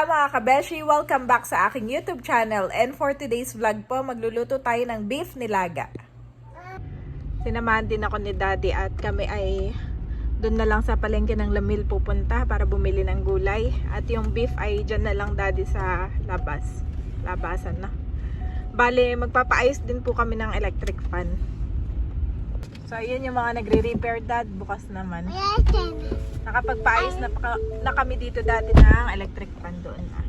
Mga kabeshi! Welcome back sa aking YouTube channel. And for today's vlog po, magluluto tayo ng beef nilaga. Sinamahan din ako ni Daddy at kami ay doon na lang sa palengke ng Lamil pupunta para bumili ng gulay. At yung beef ay dyan na lang Daddy sa labas. Labasan na. Bale, magpapaayos din po kami ng electric fan. So, ayan yung mga nagre-repair dad. Bukas naman. Nakapagpaayos na, pa- na kami dito dati ng electric fan doon na.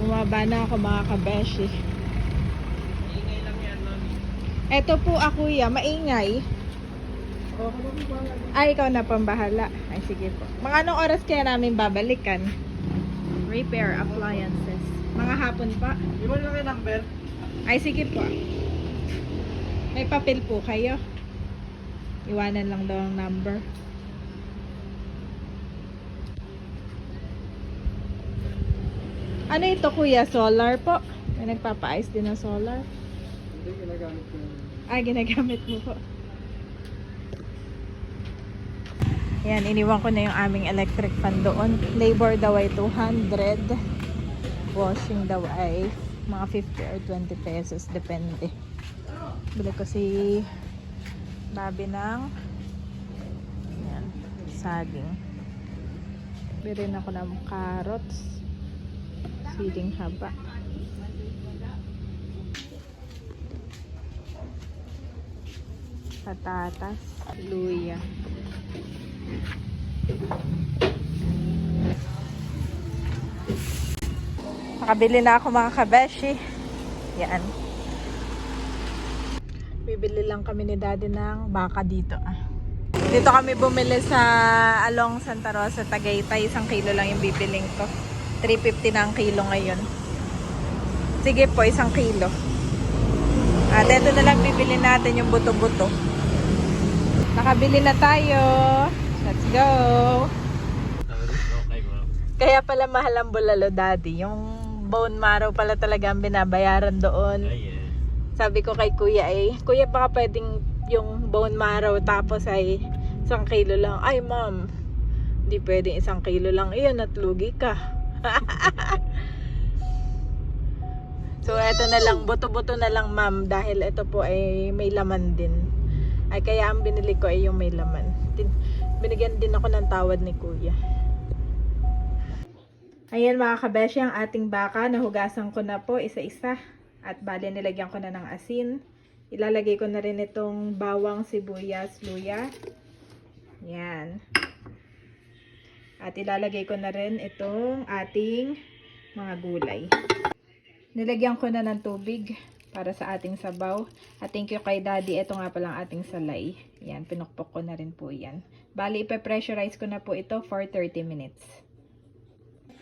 Bumaba na ako mga kabeshi. Eto po ako ya, maingay. Ay, ikaw na pambahala. Ay, sige po. Mga anong oras kaya namin babalikan? Repair appliances. Mga hapon pa. Di ba yung number? Ay, sige po. May papel po kayo. Iwanan lang daw ang number. Ano ito kuya? Solar po? May nagpapaayos din ng solar? Hindi, ginagamit ko. Ah, ginagamit mo po. Yan, iniwan ko na yung aming electric fan doon. Labor daw ay 200. Washing daw ay mga 50 or 20 pesos. Depende. Bili ko si Bobby ng yan, saging. Bili rin ako ng carrots. Siling haba. patatas, luya. Nakabili na ako mga kabeshi. Yan. Bibili lang kami ni daddy ng baka dito ah. Dito kami bumili sa along Santa Rosa, Tagaytay. Isang kilo lang yung bibiling ko. 350 na ang kilo ngayon. Sige po, isang kilo. At ito na lang bibili natin yung buto-buto. Nakabili na tayo. Let's go. Kaya pala mahal ang bulalo, daddy. Yung bone marrow pala talaga ang binabayaran doon. Ay. Sabi ko kay kuya eh, kuya baka pwedeng yung bone marrow tapos ay isang kilo lang. Ay ma'am, hindi pwedeng isang kilo lang. Iyan at lugi ka. so eto na lang, buto-buto na lang ma'am dahil ito po ay may laman din. Ay kaya ang binili ko ay yung may laman. Binigyan din ako ng tawad ni kuya. Ayan mga kabeshi, ang ating baka, nahugasan ko na po isa-isa. At bali nilagyan ko na ng asin. Ilalagay ko na rin itong bawang, sibuyas, luya. Yan. At ilalagay ko na rin itong ating mga gulay. Nilagyan ko na ng tubig para sa ating sabaw. At thank you kay daddy. Ito nga palang ating salay. Yan, pinukpok ko na rin po yan. Bali, ipe-pressurize ko na po ito for 30 minutes.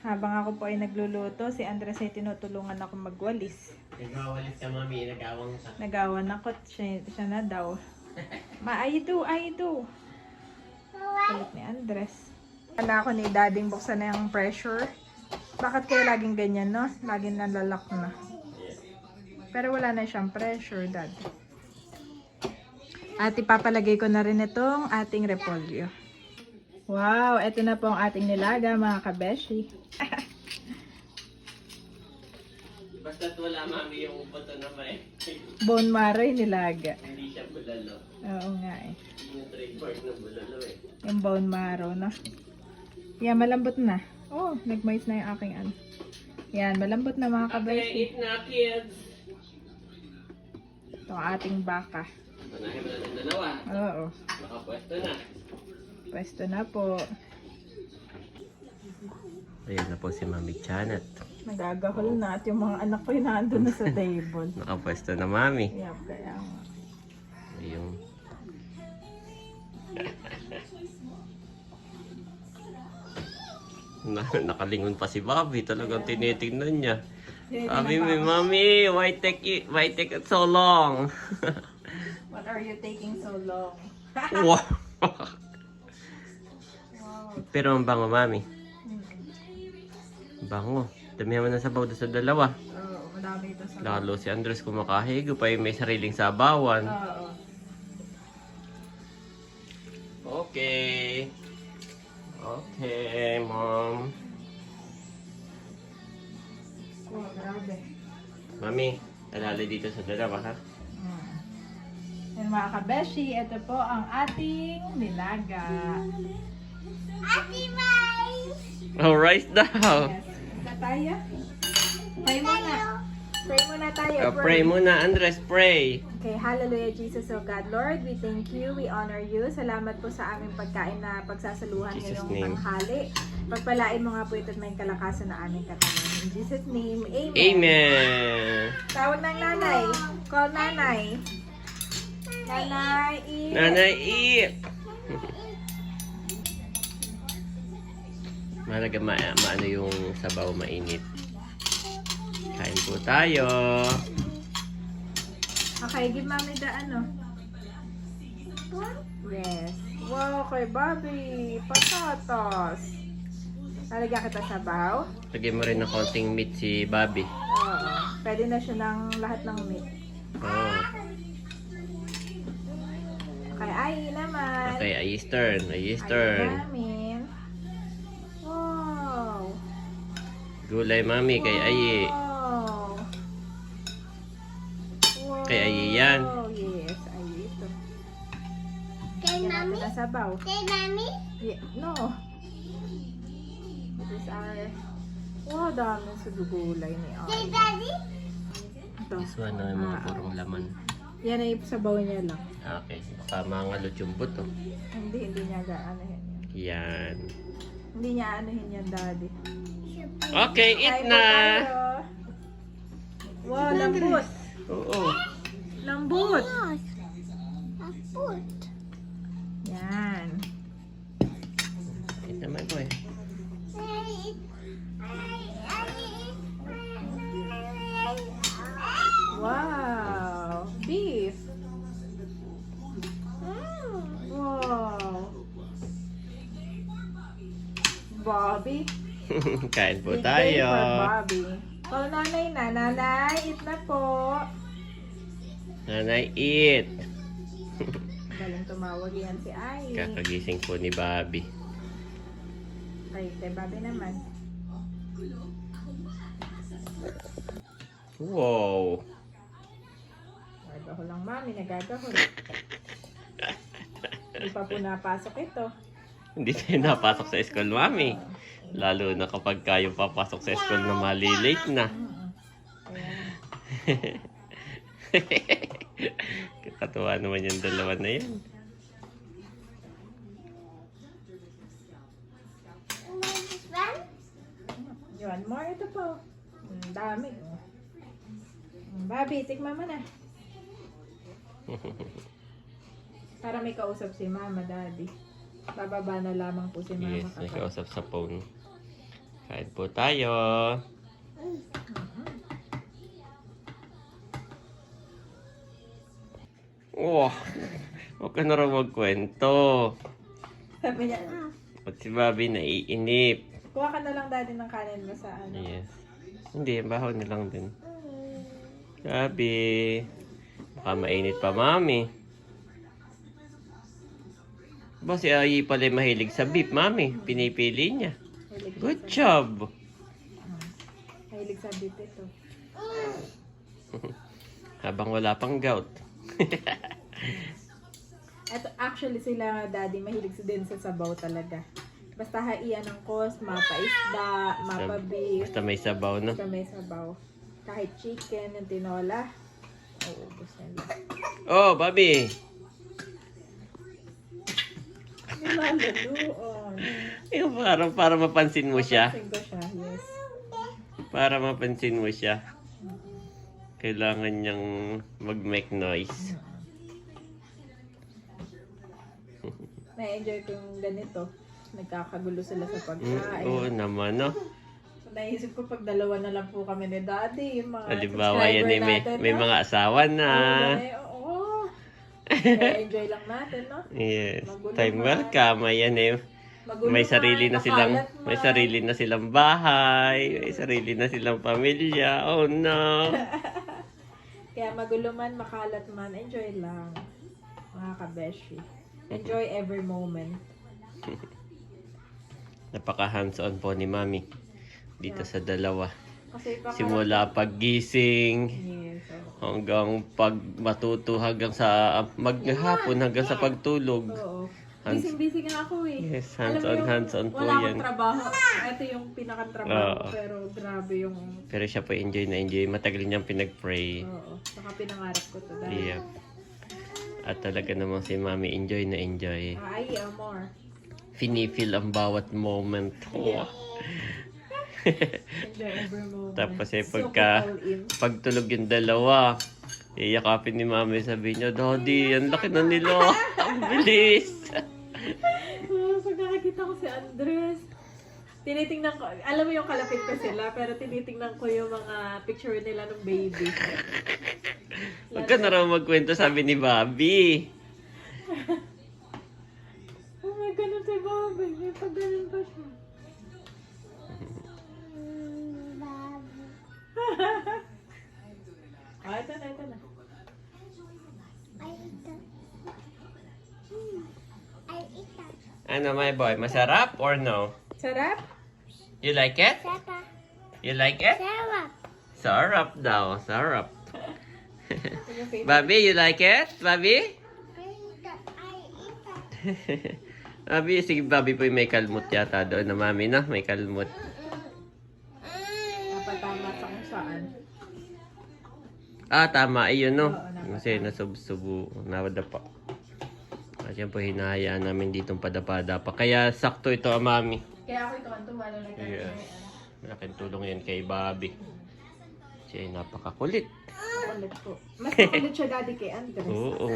Habang ako po ay nagluluto, si Andres ay tinutulungan ako magwalis. Nagawalis ka, mami. Nagawang sa... Nagawan ako, siya, siya na daw. Ma, ay do, ay do. Kulit ni Andres. Kala ako ni dading buksan na yung pressure. Bakit kaya laging ganyan, no? Laging nalalak na. Pero wala na siyang pressure, dad. At ipapalagay ko na rin itong ating repolyo. Wow, eto na po ang ating nilaga, mga kabeshi. Basta't wala, mami, yung buto na may... Bone marrow yung nilaga. Hindi siya bulalo. Oo nga eh. Yung trademark ng bulalo eh. Yung bone marrow, no? Yan, malambot na. Oh, nag-moist na yung aking ano. Yan, malambot na mga Okay, kabeshi. eat na, kids! Ito ang ating baka. Panahin mo na ng dalawa. Oo, Makapwesto na. Pwesto na po. Ayan na po si Mami Janet. Nagagahol na at yung mga anak ko yung nandun na sa table. Nakapwesto na, Mami. Yan, kaya nga. Yung... Na, nakalingon pa si Bobby. Talagang tinitingnan niya. Sabi mo, Mami, why take it, why take it so long? What are you taking so long? wow. Pero ang bango, Mami. Bango. Damihan mo na sabaw doon sa dalawa. Oo, madami ito sa... Lalo si Andres kumakahigo pa yung may sariling sabawan. Oo. Okay. Okay, mom. Oh, grabe. Mami, alala dito sa dalawa, ha? Mm. Yan mga kabeshi, ito po ang ating nilaga. Oh, rice daw. Yes. Na tayo? Pray muna. Pray muna tayo. Oh, pray muna, Andres, pray. Okay, hallelujah Jesus, O God. Lord, we thank you, we honor you. Salamat po sa aming pagkain na pagsasaluhan Jesus' ngayong name. tanghali. Pagpalain mo nga po ito at may kalakasan na aming katawan. In Jesus' name, Amen. Amen. Tawag ng nanay. Call nanay. Nanay, eat. Nanay, eat. Malaga ma maano yung sabaw mainit. Kain po tayo. Okay, give mommy the ano. Yes. Wow, kay Bobby. Patatas. Lalagyan kita sa baw. Lagyan mo rin ng konting meat si Bobby. Oo. Pwede na siya ng lahat ng meat. Oh. Kay Ai naman. Okay, ayis turn. Ayis Ay Gulay mami kay Ayi. Wow. Wow. Kay Ayi yan. Yes, Ayi ito. Kay mami? natin ang sabaw. Kay mami? Yeah, no. This is our... Wow, dami sa gulay ni Kay Ai. daddy? Ito. This one na yung mga Ah, purong laman. Yan ay sabaw niya lang. Okay, baka mangalot yung buto. Hindi, hindi niya gaanahin yan. Yan. Hindi niya anuhin yan, daddy. Okay, eat na! Wow, lambot. Oo. Lambot. Apot. Yan. Eat naman po eh. Kain po Big day tayo. for Bobby. Call nanay na. Nanay, eat na po. Nanay, eat. Galing tumawag yan si Ai. Kakagising po ni Bobby. Ay, kay Bobby naman. Wow. Nagahol lang mami, nagagahol. Hindi pa po napasok ito. Hindi tayo napasok sa school, mami. Lalo na kapag kayo papasok sa school na malilate na. Kakatuwa naman yung dalawa na yan. Yun, more ito po. Ang dami. Bobby, tikman mo na. Para may kausap si mama, daddy. Bababa na lamang po si mama Yes, kapag. nakausap sa phone. Kain po tayo. Wow. Huwag ka na raw magkwento. Sabi niya, At si Bobby naiinip. kuha ka na lang daddy ng kanin mo sa ano. Yes. Hindi, bahaw na lang din. Bobby. Baka mainit pa, mami. Ba, si Ayi pala mahilig sa beef, mami. Pinipili niya. Good sa, job. Mahilig sa ito. Habang wala pang gout. At actually sila daddy mahilig din sa sabaw talaga. Basta haian ng cost, mapa isda, mapa beef, Basta may sabaw, no? basta may sabaw. Kahit chicken, yung tinola, uubos nila. Oh, Bobby. Nilaluon. Yung parang para mapansin mo siya. Papansin ko siya, yes. Para mapansin mo siya. Kailangan niyang mag-make noise. Na-enjoy ko yung ganito. Nagkakagulo sila sa Mm, pagkain. oo naman, no? Naisip ko pag dalawa na lang po kami ni daddy, yung mga Halimbawa yan eh, may, subscriber may natin, mga asawa na. Oo, oo. Na-enjoy lang natin, no? Yes. Magulo Time welcome. Ayan eh. May sarili na silang may sarili na silang bahay, may sarili na silang pamilya. Oh no. Kaya magulo man, makalat man, enjoy lang. Mga kabeshi. Enjoy every moment. Napaka hands-on po ni Mami. Dito sa dalawa. Kasi baka... Simula paggising, Yes. oo. hanggang pag matuto, hanggang sa maghapon, hanggang sa pagtulog. Oo. Hands- Busy-busy nga ako eh. Yes, Alam mo hands-on, yung hands-on po Wala yan. akong trabaho. Ito yung pinakatrabaho Oo. pero grabe yung... Pero siya po enjoy na enjoy. Matagal niyang pinag-pray. Oo. Saka pinangarap ko to dahil... Yeah. At talaga namang si Mami enjoy na enjoy. Ay, amor. Finifeel ang bawat moment. Oh. Enjoy every moment. Tapos eh, So, pagka- all in. Pagtulog yung dalawa, iyakapin ni Mami sabi niya, Daddy, ang laki na nila. ang bilis. So, pag nakakita ko si Andres, tinitingnan ko, alam mo yung kalapit ko sila, pero tinitingnan ko yung mga picture nila ng baby. Huwag ka na raw magkwento, sabi ni Bobby. Oh my God, si Bobby, may pag ganun pa siya. Ah, ito na, ito na. Ano, my boy, masarap or no? Sarap? You like it? Sapa. You like it? Sarap. Sarap daw, sarap. Bobby, you like it? Bobby? Bobby, sige, Bobby po yung may kalmot yata doon na mami na, may kalmot. Ah, tama, ayun no. Kasi nasubsubo, nawadapa. Yan po, hinahayaan namin ditong padapa-dapa. Kaya sakto ito, ah, mami. Kaya ako ito ang tumalo na Yeah. Malaking tulong yan kay Bobby. Siya ay napakakulit. Po. Mas makulit siya dati kay Andres. Oo.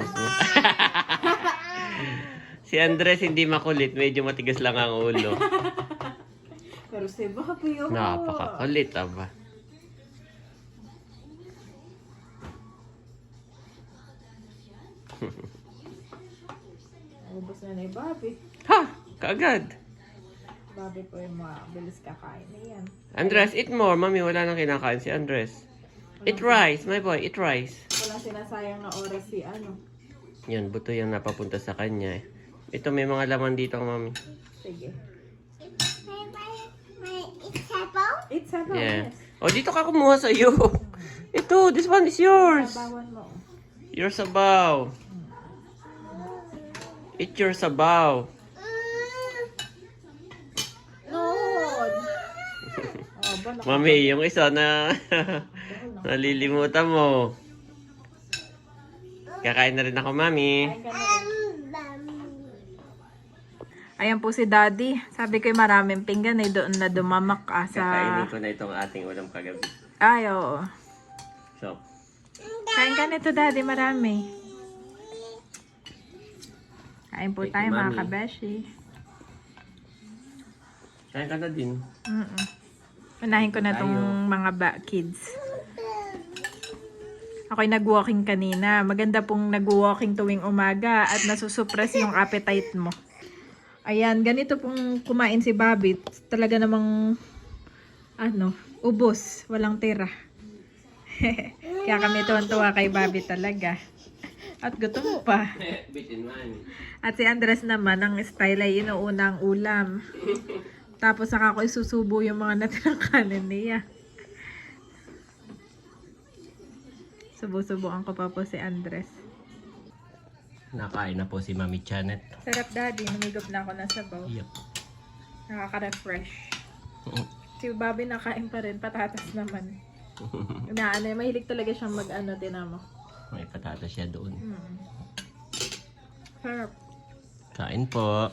si Andres hindi makulit, medyo matigas lang ang ulo. Pero si Bobby, oh. Napakakulit, aba. Na ni Bobby. Ha! Kaagad. Bobby po yung mabilis kakain na yan. Andres, eat more. Mami, wala nang kinakain si Andres. Eat rice, my boy. Eat rice. Walang sinasayang na oras si ano. Yan, buto yung napapunta sa kanya. eh. Ito, may mga laman dito, mami. Sige. May, may, may isabaw? It's a Yeah. yes. Oh, dito ka kumuha sa iyo. Ito, this one is yours. Sabawan mo. Your sabaw. Eat your sabaw. Lord! oh, ba, naka- Mami, yung isa na nalilimutan mo. Kakain na rin ako, mami. Kain ka na rin. Ayan po si Daddy. Sabi ko maraming pinggan eh doon na dumamak ah, sa... Kakainin ko na itong ating ulam kagabi. Ay, oo. So, Kain ka nito, Daddy. Marami. Kain po Thank tayo, you, mga Mami. kabeshi. kain ka na din. Mm-mm. Unahin ko na tong mga ba kids. Ako'y nag-walking kanina. Maganda pong nag-walking tuwing umaga at nasusupress yung appetite mo. Ayan, ganito pong kumain si Bobby. Talaga namang, ano, ubos. Walang tira. Kaya kami tuwan-tuwa kay Bobby talaga. At gutom pa. Bitin man. At si Andres naman, ang style ay inuuna ang ulam. Tapos saka ko isusubo yung mga natirang kanin niya. Subo-subuan ko pa po si Andres. Nakain na po si Mami Janet. Sarap daddy, namigop na ako ng sabaw. Yup. Nakaka-refresh. Si Bobby nakain pa rin, patatas naman. Na ano, mahilig talaga siyang mag-ano, tinamo. May patatas siya doon. Mm. Sarap. Kain po.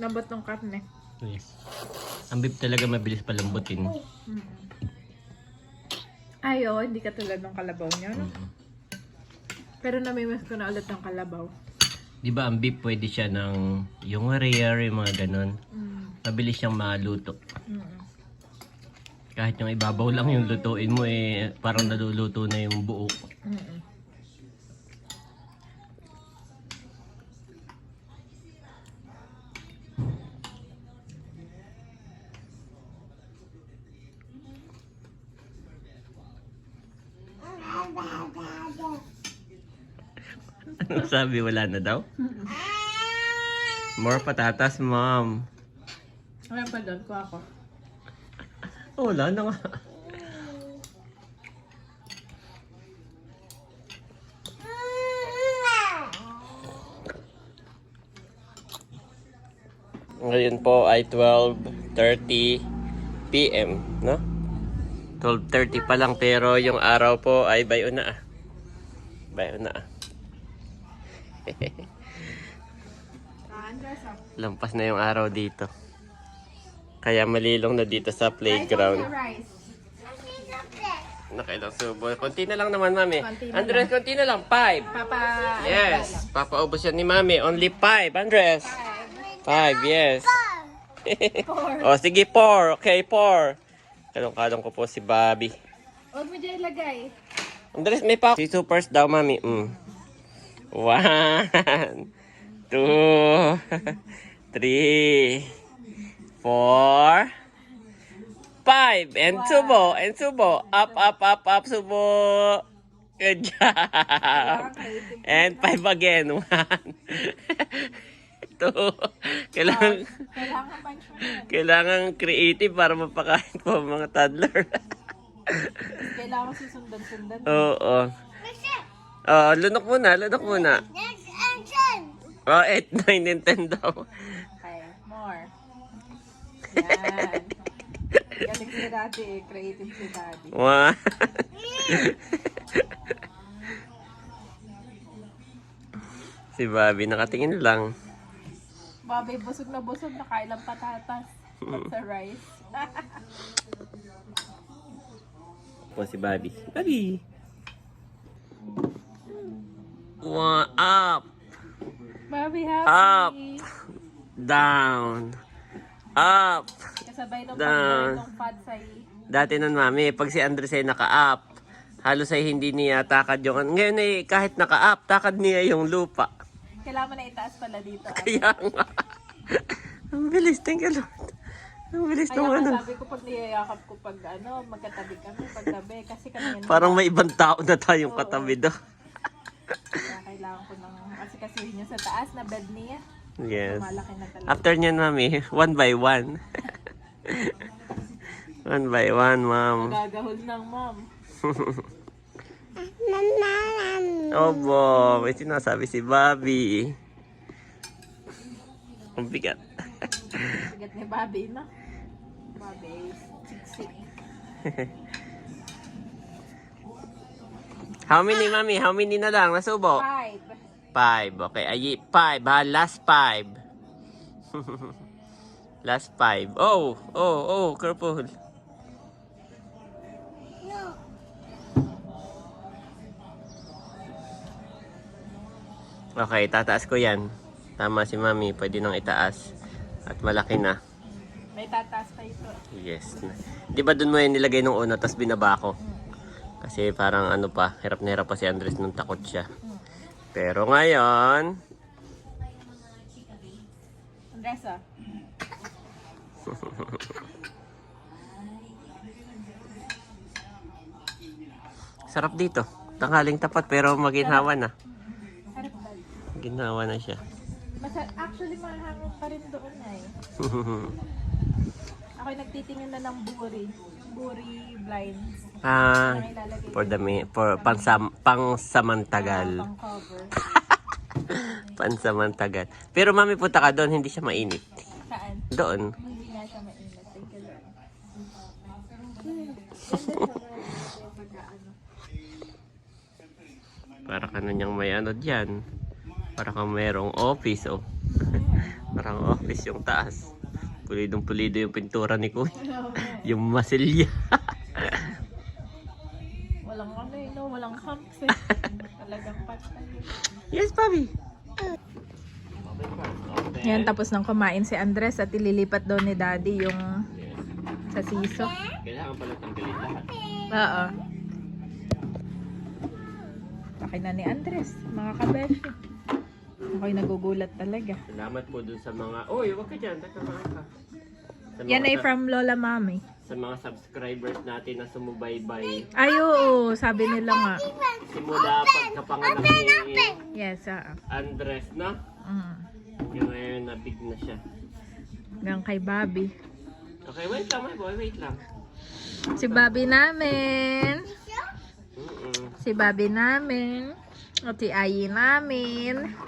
Lambot ng karne. Yes. Ang beef talaga mabilis palambutin. Ay, oo, hindi katulad ng kalabaw niya, no? Mm. Pero namimiss ko na ulit ng kalabaw. Di ba ang beef pwede siya ng yung rare, yung mga ganon. Mm. Mabilis siyang maluto. Mm. Kahit yung ibabaw lang yung lutuin mo eh, parang naluluto na yung buo. Mm. Ano sabi? Wala na daw? More patatas, mom. Wala pa doon, kuha ko. Oh, wala na nga. Ngayon po ay 12.30 p.m. No? 12.30 pa lang pero yung araw po ay bayo na ah. Bayo na ah. Lampas na yung araw dito. Kaya malilong na dito sa playground. Nakailang subo. Konti na lang naman, mami. Andres, konti na lang. Five. Papa, Yes. Papaubos yan ni mami. Only five, Andres. Five, yes. o, sige, four. Okay, four. Kalong-kalong ko po si Bobby. Huwag mo dyan ilagay. Andres, may pa. Si supers daw, mami. Mm. One. Two. Three. Four. Five. And subo. And subo. Up, up, up, up, subo. Good job. And five again. One. Two. Kailangan, Kailangan creative para mapakain po mga toddler. Kailangan susundan-sundan. Oo. Oh, lunok muna, lunok muna. Next action. Oh, 8, 9, and 10 daw. Okay, more. Yan. Galing si Daddy eh. Creative si Daddy. One. si Bobby nakatingin lang. Babay, busog na busog. Nakailang patatas. At sa rice. Po si Bobby. Bobby. One up, Bobby, happy. Up. down, up. Kasabay ng Down. pagkain ng fat say. Dati nun, mami, pag si Andres ay naka-up, halos ay hindi niya takad yung... Ngayon ay kahit naka-up, takad niya yung lupa. Kailangan mo na itaas pala dito. ah. Kaya nga. Ang bilis, thank you Lord. Ang bilis Kaya ng ano. sabi ko pag niyayakap ko pag ano, magkatabi kami paggabi. Kasi kami yun. Parang may ibang tao na tayong katabi do. Kaya kailangan ko ng, kasi kasi yun yung sa taas na bed niya. Yes. After niyan, mami, one by one. one by one, ma'am. Gagahol ng mom. Obo, may sinasabi si Bobby. Ang bigat. Sigat ni Bobby, no? Bobby, siksik. How many, mami? How many na lang? Nasubo? Five. Five. Okay, ay, five ha? Last five. Last five. Oh, oh, oh, careful. No. Okay, tataas ko yan. Tama si mami, pwede nang itaas. At malaki na. May tataas pa ito. Yes. Di ba dun mo yan nilagay nung una, tapos binaba ko? Kasi parang ano pa, hirap na hirap pa si Andres nung takot siya. Pero ngayon, Andresa. sarap dito. Tanghaling tapat pero maginhawa na. Ginhawa na siya. Masa, actually, mahangin pa rin doon eh. Ako'y nagtitingin na ng buri. Buri blinds. Ah, for the mi- for pansam, pangsamantagal. pang cover. Pansamantagal. Pero mami punta ka doon, hindi siya mainit. Saan? Doon. Hindi siya mainit. Thank you, Lord. Para ka na niyang may ano dyan. Para kang merong office, oh. Parang office yung taas. Pulidong pulido yung pintura ni Kuya. yung masilya. Walang ano eh, no? Walang humps eh. Talagang patay. yes, Bobby. Yan, tapos nang kumain si Andres at ililipat daw ni Daddy yung sa siso. Kailangan pala tanggalin lahat. Oo. Akin na ni Andres, mga kabeshi. Ako'y nagugulat talaga. Salamat po dun sa mga... Oy, wag ka dyan. Tatamaan ka. Yan ay from Lola Mami. Sa mga subscribers natin na sumubaybay Ay, oo, sabi nila nga. simula pagkapanganak ni Yes, ah. Andres, no? Mm. Yung ngayon nabig na siya. Hanggang kay Bobby. Okay, wait lang, my boy, wait lang. Si Bobby namin. Mm-mm. Si Bobby namin. At si Ayi namin.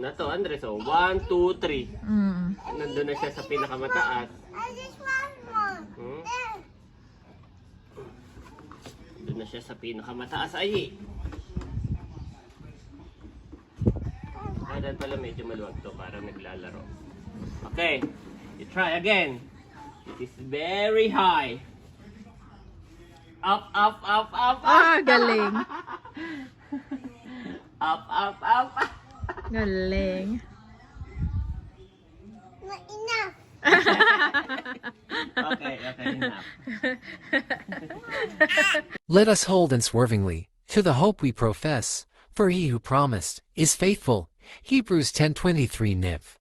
Na to, Andres. So, 1, 2, 3. Mm. Nandun na siya sa pinakamataas. I just want one. Hmm? Doon na siya sa pinakamataas. Ay! Kailan pala medyo maluwag to para naglalaro. Okay. You try again. It is very high. Up, up, up, up, up. Ah, galing. Up, up, up. Galing. Not enough. okay, okay. Let us hold unswervingly to the hope we profess, for he who promised is faithful. Hebrews 10:23 Niv.